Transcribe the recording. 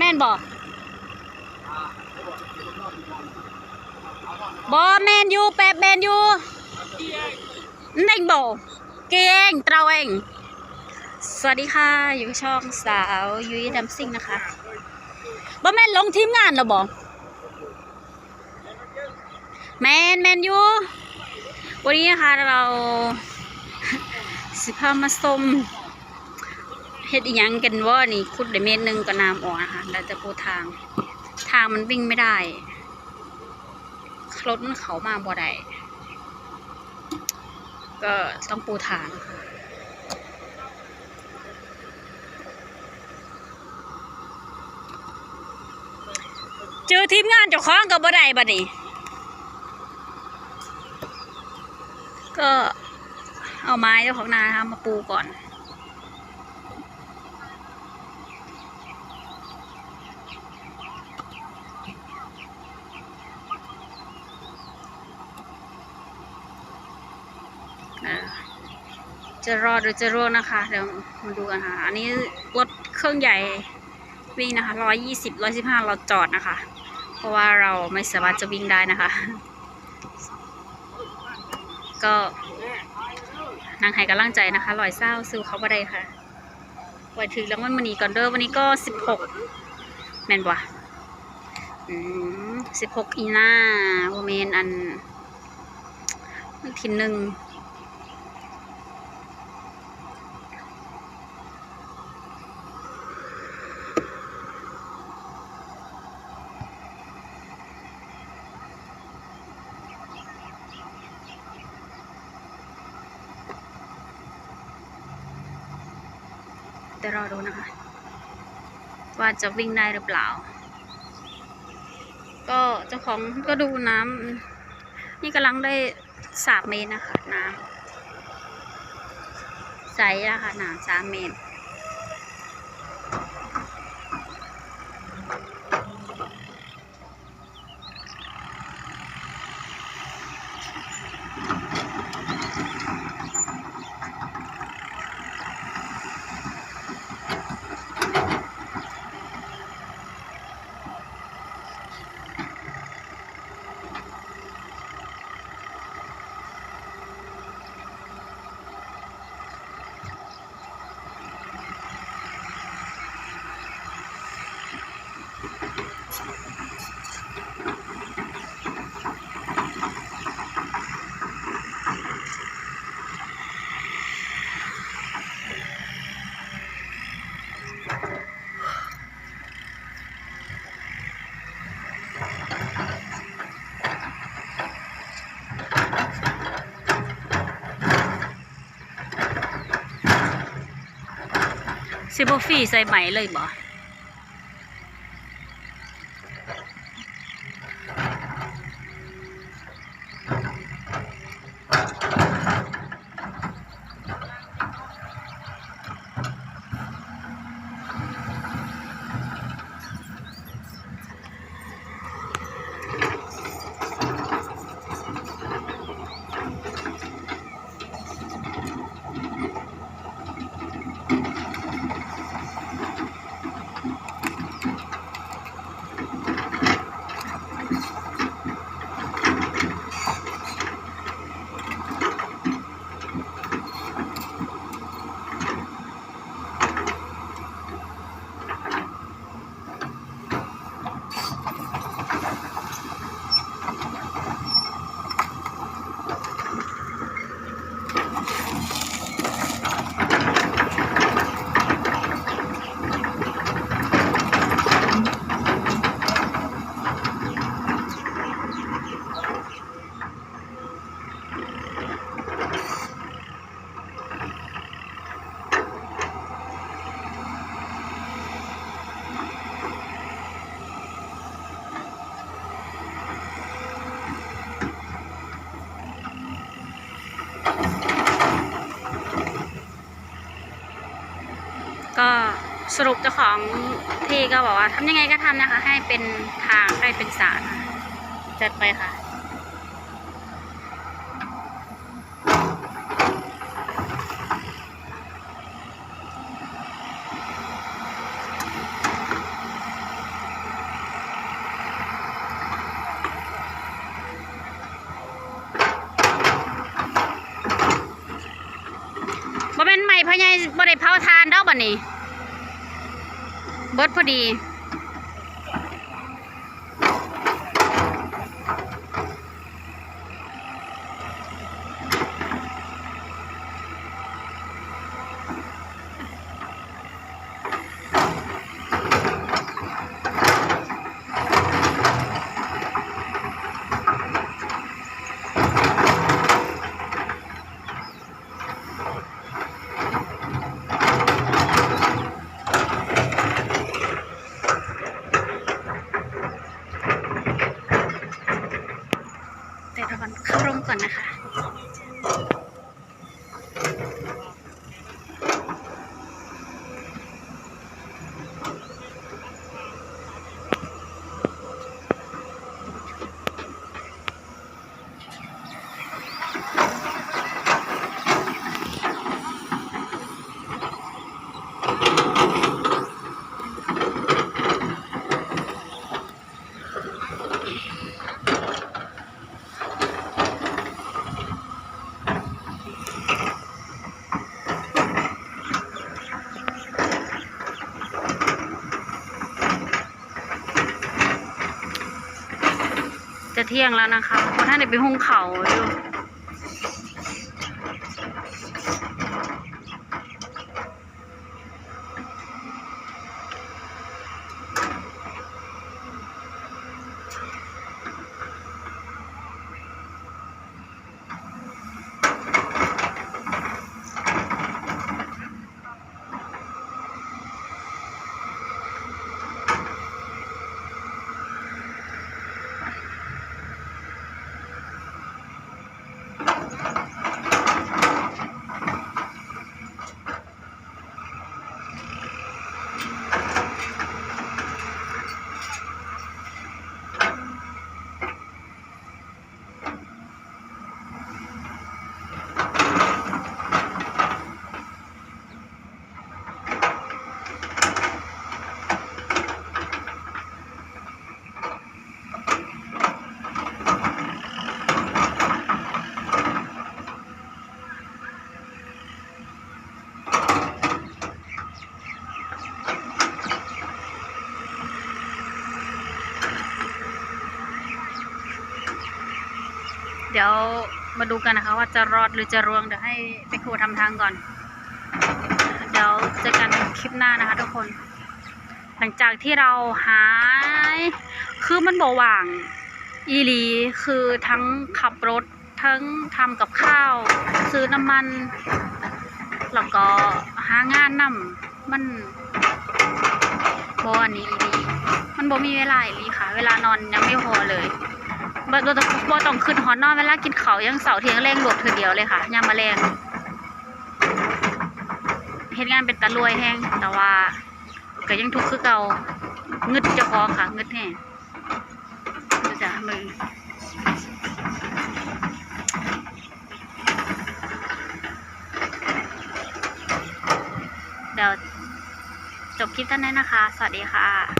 แม่นบ่บ่แม่นอยู่แปบแม่นอยู่นั่นบ่เก่งเตาเอง สวัสดีค่ะ อยู่ช่องสาวยุ้ยดัมซิงนะคะบ่แม่นลงทีมงานแล้วบ่แมนแมนอยู่วันนี้นะคะเรา สิพามาส้ม เฮ็ดอีหยังกันว่านี่คุดได้เมตรหนึ่งก็น้ำออกนะคะแล้วจะปูทาง ทางมันวิ่งไม่ได้รถมันเขามาบ่ได้ก็ต้องปูทางเจอทีมงานเจ้าของกับบ่ได้บัดนี้ก็เอาไม้เจ้าของนานะคะมาปูก่อน เอ่อจะรอดหรือจะร่วงนะคะ เดี๋ยวมาดูกันค่ะ อันนี้รถเครื่องใหญ่วิ่งนะคะร้อยยี่สิบร้อยสิบห้าเราจอดนะคะ เพราะว่าเราไม่สามารถจะวิ่งได้นะคะ ก็นางให้กำลังใจนะคะลอยเศร้าซื้อเขาบ่ได้ค่ะไว้ถึงแล้ววันนี้ก่อนเด้อวันนี้ก็สิบหกแมนบ่ะสิบหกอีน่าโมเมนอันวันที่หนึ่ง เดี๋ยวรอดูนะคะ ว่าจะวิ่งได้หรือเปล่า ก็เจ้าของก็ดูน้ำนี่กำลังได้สามเมตรนะคะน้ำใสนะคะน้ำสามเมตร ซิบฟี่ใส่ไหมเลยบ่ สรุปเจ้าของที่ก็บอกว่าทำยังไงก็ทำนะคะ ให้เป็นทางให้เป็นสารจัดไปค่ะบ่เป็นไม่พญายบ่ได้เผาทานดอกบัดนี้ เบิร์ดพอดี แต่ตะวันเข้าร่ม ก่อนนะคะ เที่ยงแล้วนะคะเพราะท่านเด็ไปหุงเขาอยู่ ดี๋ยวมาดูกันนะคะว่าจะรอดหรือจะร่วงเดี๋ยวให้ไปครูทำทางก่อน เดี๋ยวเจอกันคลิปหน้านะคะทุกคน หลังจากที่เราหาย คือมันบว่างอีลีคือทั้งขับรถทั้งทำกับข้าว ซื้อน้ำมัน แล้วก็หางานนำมันบอันนี้อีหลีมันบ่มีเวลาอีลีค่ะ เวลานอนยังไม่พอเลย บ่บ่ต้องบ่ต้องขึ้นหอนนอนเวลากินเขายังเสาร์เที่ยงแรงรวบเทื่อเดียวเลยค่ะยามมาแรงเฮ็ดงานเป็นตะรวยแฮงแต่ว่าก็ยังทุกข์คือเก่างึดเจ้าของค่ะงึดแฮงดูจ้ะมึงเดี๋ยวจบคลิปเท่านั้นะคะ สวัสดีค่ะ